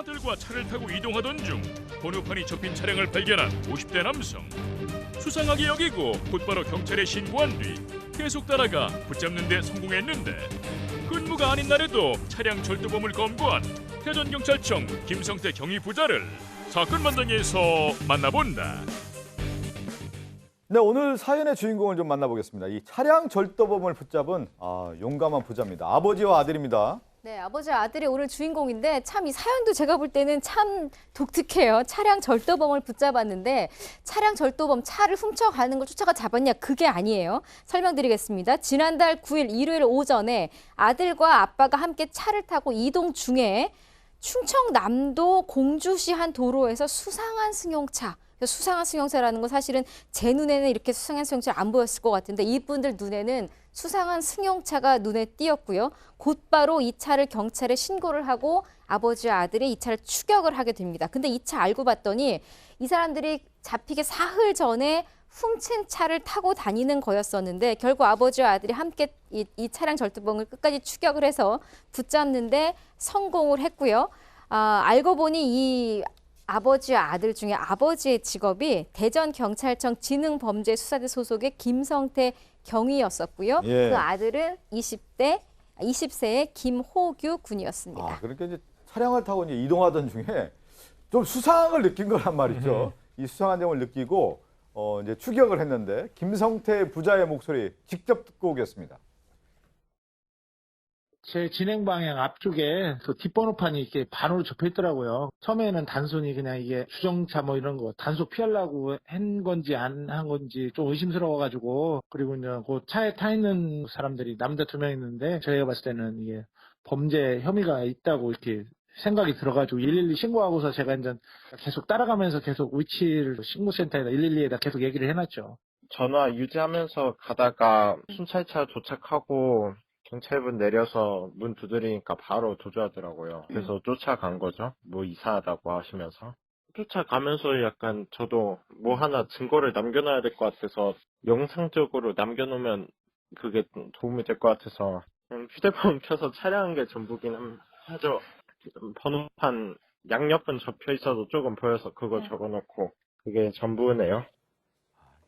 아들과 차를 타고 이동하던 중 번호판이 접힌 차량을 발견한 50대 남성. 수상하게 여기고 곧바로 경찰에 신고한 뒤 계속 따라가 붙잡는 데 성공했는데 근무가 아닌 날에도 차량 절도범을 검거한 대전경찰청 김성태 경위부자를 사건 반장에서 만나본다. 네, 오늘 사연의 주인공을 좀 만나보겠습니다. 이 차량 절도범을 붙잡은 아, 용감한 부자입니다. 아버지와 아들입니다. 네, 아버지와 아들이 오늘 주인공인데 참 이 사연도 제가 볼 때는 참 독특해요. 차량 절도범을 붙잡았는데 차량 절도범 차를 훔쳐가는 걸 쫓아가 잡았냐? 그게 아니에요. 설명드리겠습니다. 지난달 9일 일요일 오전에 아들과 아빠가 함께 차를 타고 이동 중에 충청남도 공주시 한 도로에서 수상한 승용차 수상한 승용차라는 건 사실은 제 눈에는 이렇게 수상한 승용차 안 보였을 것 같은데 이분들 눈에는 수상한 승용차가 눈에 띄었고요. 곧바로 이 차를 경찰에 신고를 하고 아버지와 아들이 이 차를 추격을 하게 됩니다. 근데 이 차 알고 봤더니 이 사람들이 잡히기 사흘 전에 훔친 차를 타고 다니는 거였었는데 결국 아버지와 아들이 함께 이, 이 차량 절도범을 끝까지 추격을 해서 붙잡는데 성공을 했고요. 아, 알고 보니 이 아버지와 아들 중에 아버지의 직업이 대전 경찰청 지능범죄수사대 소속의 김성태 경위였었고요. 예. 그 아들은 20대 20세의 김호규 군이었습니다. 아, 그러니까 이제 차량을 타고 이제 이동하던 중에 좀 수상을 느낀 거란 말이죠. 이 수상한 점을 느끼고 어, 이제 추격을 했는데 김성태 부자의 목소리 직접 듣고 오겠습니다. 제 진행 방향 앞쪽에 그 뒷번호판이 이렇게 반으로 접혀 있더라고요. 처음에는 단순히 그냥 이게 주정차 뭐 이런 거 단속 피하려고 한 건지 안 한 건지 좀 의심스러워가지고 그리고 이제 그 차에 타 있는 사람들이 남자 두 명 있는데 저희가 봤을 때는 이게 범죄 혐의가 있다고 이렇게 생각이 들어가지고 112 신고하고서 제가 이제 계속 따라가면서 계속 위치를 신고센터에다 112에다 계속 얘기를 해놨죠. 전화 유지하면서 가다가 순찰차 도착하고 경찰분 내려서 문 두드리니까 바로 도주하더라고요. 그래서 쫓아간 거죠. 뭐 이상하다고 하시면서. 쫓아가면서 약간 저도 뭐 하나 증거를 남겨놔야 될 것 같아서 영상적으로 남겨놓으면 그게 좀 도움이 될 것 같아서 휴대폰 켜서 촬영한 게 전부긴 함- 하죠. 번호판 양옆은 접혀 있어도 조금 보여서 그거 적어놓고 그게 전부네요.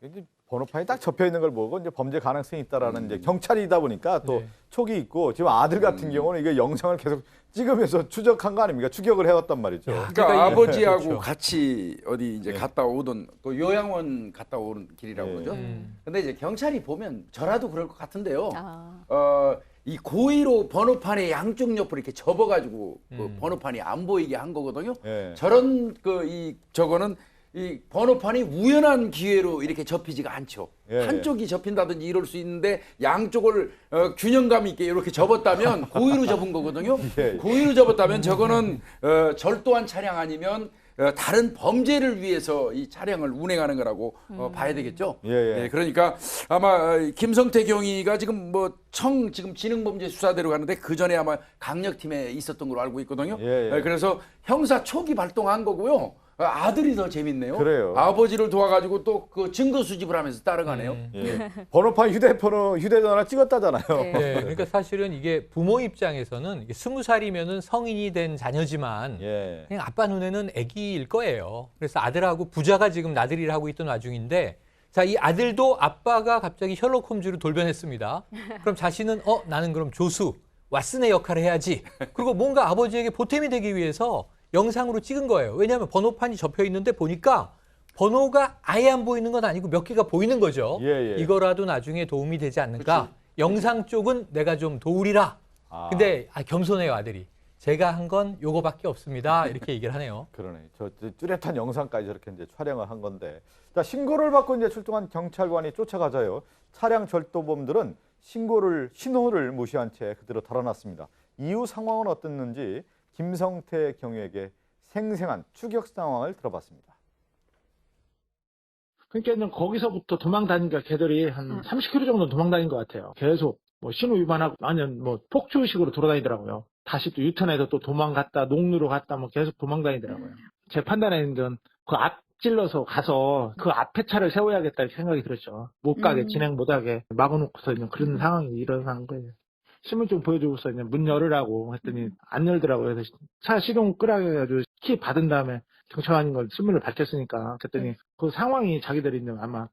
이제 번호판이 딱 접혀 있는 걸 보고 이제 범죄 가능성이 있다라는 이제 경찰이다 보니까 또 네. 촉이 있고 지금 아들 같은 경우는 이게 영상을 계속 찍으면서 추적한 거 아닙니까? 추격을 해왔단 말이죠. 야, 그러니까, 그러니까 이- 아버지하고 그렇죠. 같이 어디 이제 네. 갔다 오던 그 요양원 갔다 오는 길이라고 네. 그러죠. 음. 근데 이제 경찰이 보면 저라도 그럴 것 같은데요. 아. 어, 이 고의로 번호판의 양쪽 옆으로 이렇게 접어가지고 그 음. 번호판이 안 보이게 한 거거든요. 예. 저런 그 이 저거는 이 번호판이 우연한 기회로 이렇게 접히지가 않죠. 예, 한쪽이 접힌다든지 이럴 수 있는데 양쪽을 어, 균형감 있게 이렇게 접었다면 고의로 접은 거거든요. 예. 고의로 접었다면 저거는 어, 절도한 차량 아니면 어, 다른 범죄를 위해서 이 차량을 운행하는 거라고 어, 봐야 되겠죠. 예, 예. 네, 그러니까 아마 어, 김성태 경위가 지금 뭐 청 지금 지능범죄 수사대로 가는데 그 전에 아마 강력팀에 있었던 걸로 알고 있거든요. 예, 예. 네, 그래서 형사 촉이 발동한 거고요. 어, 아들이 더 재밌네요. 그래요. 아버지를 도와가지고 또 그 증거 수집을 하면서 따라가네요. 음. 예. 번호판 휴대폰은 휴대전화 찍었다잖아요. 네. 네, 그러니까 사실은 이게 부모 입장에서는 이게 스무 살이면은 성인이 된 자녀지만 예. 그냥 아빠 눈에는 아기일 거예요. 그래서 아들하고 부자가 지금 나들이를 하고 있던 와중인데 자, 이 아들도 아빠가 갑자기 셜록 홈즈로 돌변했습니다. 그럼 자신은 어, 나는 그럼 조수, 왓슨의 역할을 해야지. 그리고 뭔가 아버지에게 보탬이 되기 위해서 영상으로 찍은 거예요. 왜냐하면 번호판이 접혀 있는데 보니까 번호가 아예 안 보이는 건 아니고 몇 개가 보이는 거죠. 예, 예. 이거라도 나중에 도움이 되지 않을까? 영상 쪽은 내가 좀 도우리라. 아. 근데 아, 겸손해요 아들이. 제가 한 건 요거밖에 없습니다. 이렇게 얘기를 하네요. 그러네. 저, 저 뚜렷한 영상까지 저렇게 이제 촬영을 한 건데. 자, 신고를 받고 이제 출동한 경찰관이 쫓아가자요. 차량 절도범들은 신고를 신호를 무시한 채 그대로 달아났습니다. 이후 상황은 어땠는지 김성태 경위에게 생생한 추격 상황을 들어봤습니다. 그러니까 거기서부터 도망 다니니까 걔들이 한 30km 정도 도망 다닌 것 같아요. 계속 뭐 신호 위반하고 아니면 뭐 폭주식으로 돌아다니더라고요. 다시 또 유턴해서 또 도망갔다 농루로 갔다 뭐 계속 도망 다니더라고요. 제 판단에는 그 앞질러서 가서 그 앞에 차를 세워야겠다 이렇게 생각이 들었죠. 못 가게 음. 진행 못하게 막아놓고서 있는 그런 상황이 일어난 거예요. 신분증 보여주고서 이제 문 열으라고 했더니 안 열더라고요. 그래서 차 시동 끄라고 해가지고 키 받은 다음에 경찰관인 걸 신문을 밝혔으니까 그랬더니 그 상황이 자기들이 이제 아마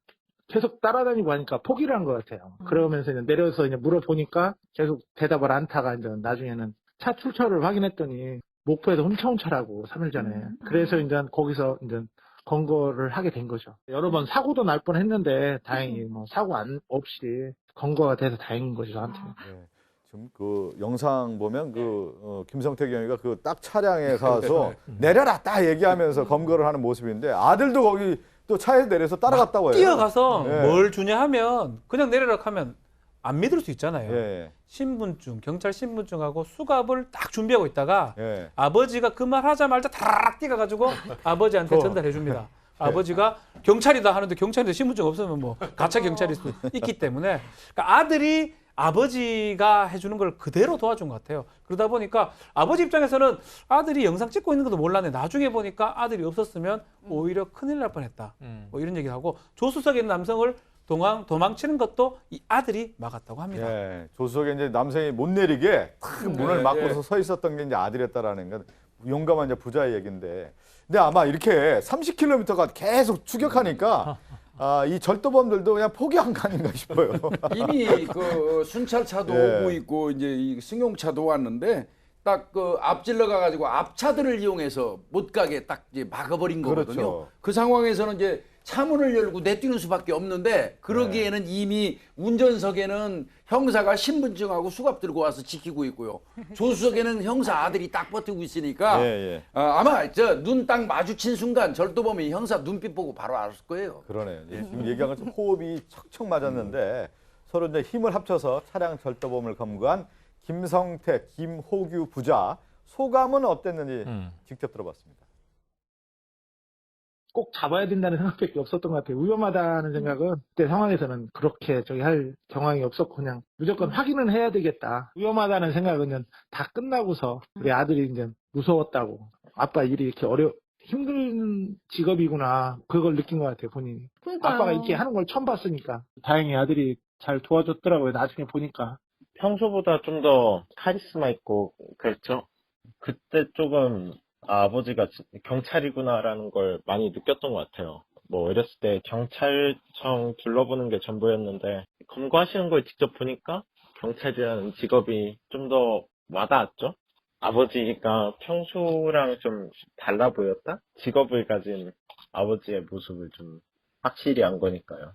계속 따라다니고 하니까 포기를 한 것 같아요. 그러면서 이제 내려서 이제 물어보니까 계속 대답을 안 타가 이제 나중에는 차 출처를 확인했더니 목포에서 훔쳐온 차라고 3일 전에. 그래서 이제 거기서 이제 검거를 하게 된 거죠. 여러 번 사고도 날 뻔했는데 다행히 뭐 사고 안 없이 검거가 돼서 다행인 거죠 저한테. 네. 지금 그 영상 보면 그 어, 김성태 경위가 그 딱 차량에 가서 내려라 딱 얘기하면서 검거를 하는 모습인데 아들도 거기 또 차에 내려서 따라갔다고 해요. 뛰어가서 예. 뭘 주냐 하면 그냥 내려라 하면 안 믿을 수 있잖아요. 예. 신분증, 경찰 신분증하고 수갑을 딱 준비하고 있다가 예. 아버지가 그 말 하자마자 다락 뛰어가지고 아버지한테 어. 전달해 줍니다. 아버지가 경찰이다 하는데 경찰인데 신분증 없으면 뭐 가짜 경찰일 수 있기 때문에 그러니까 아들이 아버지가 해주는 걸 그대로 도와준 것 같아요. 그러다 보니까 아버지 입장에서는 아들이 영상 찍고 있는 것도 몰랐네. 나중에 보니까 아들이 없었으면 오히려 큰일 날 뻔했다. 음. 뭐 이런 얘기를 하고 조수석에 있는 남성을 도망, 도망치는 것도 이 아들이 막았다고 합니다. 예. 조수석에 이제 남성이 못 내리게 탁 문을 네, 막고서 네. 서 있었던 게 이제 아들이었다라는 건 용감한 이제 부자의 얘기인데. 근데 아마 이렇게 30km가 계속 추격하니까 아, 이 절도범들도 그냥 포기한 거 아닌가 싶어요. 이미 그 순찰차도 예. 오고 있고 이제 이 승용차도 왔는데 딱 그 앞질러 가가지고 앞차들을 이용해서 못 가게 딱 이제 막아버린 거거든요. 그렇죠. 그 상황에서는 이제 차문을 열고 내뛰는 수밖에 없는데 그러기에는 이미 운전석에는 형사가 신분증하고 수갑 들고 와서 지키고 있고요. 조수석에는 형사 아들이 딱 버티고 있으니까 예, 예. 아, 아마 저 눈 딱 마주친 순간 절도범이 형사 눈빛 보고 바로 알았을 거예요. 그러네요. 이제 지금 얘기한 것처럼 호흡이 척척 맞았는데 서로 이제 힘을 합쳐서 차량 절도범을 검거한 김성태, 김호규 부자 소감은 어땠는지 음. 직접 들어봤습니다. 꼭 잡아야 된다는 생각밖에 없었던 것 같아요. 위험하다는 생각은 그때 상황에서는 그렇게 저기 할 경황이 없었고 그냥 무조건 확인은 해야 되겠다. 위험하다는 생각은 그냥 다 끝나고서 우리 아들이 이제 무서웠다고 아빠 일이 이렇게 어려 힘든 직업이구나 그걸 느낀 것 같아요 본인이. 그러니까요. 아빠가 이렇게 하는 걸 처음 봤으니까 다행히 아들이 잘 도와줬더라고요. 나중에 보니까. 평소보다 좀 더 카리스마 있고 그랬죠. 그때 조금 아, 아버지가 진- 경찰이구나라는 걸 많이 느꼈던 것 같아요. 뭐 어렸을 때 경찰청 둘러보는 게 전부였는데 검거하시는 걸 직접 보니까 경찰이라는 직업이 좀 더 와닿았죠. 아버지가 평소랑 좀 달라 보였다? 직업을 가진 아버지의 모습을 좀 확실히 안 거니까요.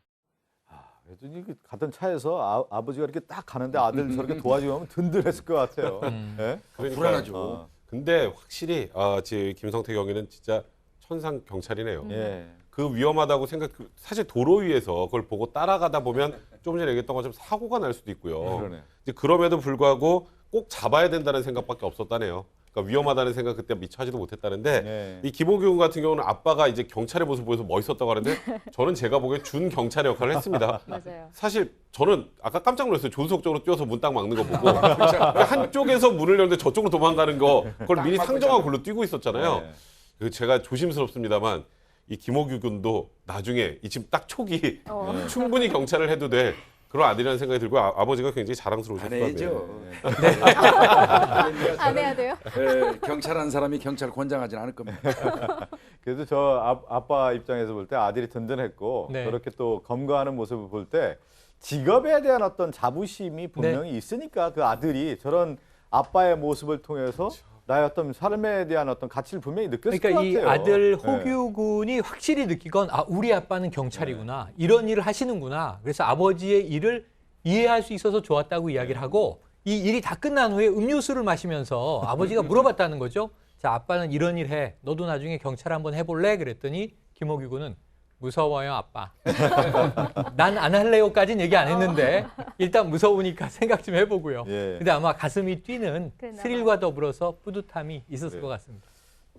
아, 그래도 이게 가던 차에서 아, 버지가 이렇게 딱 가는데 아들 저렇게 도와주면 든든했을 것 같아요. 음. 예? 그러니까, 불안하죠. 어, 근데 확실히 아, 지 김성태 경위는 진짜 천상 경찰이네요. 예. 그 위험하다고 생각 사실 도로 위에서 그걸 보고 따라가다 보면 조금 전에 얘기했던 것처럼 사고가 날 수도 있고요. 그러네. 이제 그럼에도 불구하고 꼭 잡아야 된다는 생각밖에 없었다네요. 그러니까 위험하다는 생각 그때 미처 하지도 못했다는데 예. 이 김호규 군 같은 경우는 아빠가 이제 경찰의 모습 보여서 멋있었다고 하는데 저는 제가 보기에 준 경찰의 역할을 했습니다. 맞아요. 사실 저는 아까 깜짝 놀랐어요. 조수석 쪽으로 뛰어서 문 딱 막는 거 보고 그러니까 한쪽에서 문을 열는데 저쪽으로 도망가는 거 그걸 미리 상정하고. 글로 뛰고 있었잖아요. 예. 그 제가 조심스럽습니다만 이 김호규 군도 나중에 이 지금 딱 초기 어. 네. 충분히 경찰을 해도 돼 그런 아들이라는 생각이 들고 아, 버지가 굉장히 자랑스러우셨을 것 안해죠. 같네요. 안 해야 돼요? 예, 경찰한 사람이 경찰 권장하진 않을 겁니다. 그래도 저 아, 아빠 입장에서 볼 때 아들이 든든했고 네. 그렇게 또 검거하는 모습을 볼 때 직업에 대한 어떤 자부심이 분명히 있으니까 그 아들이 저런 아빠의 모습을 통해서 나의 어떤 삶에 대한 어떤 가치를 분명히 느꼈을 그러니까 것이 같아요. 아들 예. 호규 군이 확실히 느낀 건 아, 우리 아빠는 경찰이구나. 이런 일을 하시는구나. 그래서 아버지의 일을 이해할 수 있어서 좋았다고 이야기를 하고 이 일이 다 끝난 후에 음료수를 마시면서 아버지가 물어봤다는 거죠. 자, 아빠는 이런 일 해. 너도 나중에 경찰 한번 해볼래? 그랬더니 김호규 군은 무서워요, 아빠. 난 안 할래요까지는 얘기 안 했는데 일단 무서우니까 생각 좀 해보고요. 예. 근데 아마 가슴이 뛰는 그랬나 스릴과 더불어서 뿌듯함이 있었을 네. 것 같습니다.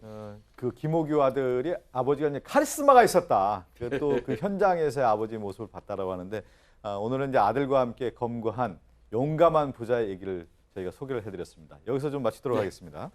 어, 그 김호규 아들이 아버지가 이제 카리스마가 있었다. 또 그 현장에서의 아버지 모습을 봤다라고 하는데 아, 오늘은 이제 아들과 함께 검거한 용감한 부자의 얘기를 저희가 소개를 해드렸습니다. 여기서 좀 마치도록 하겠습니다.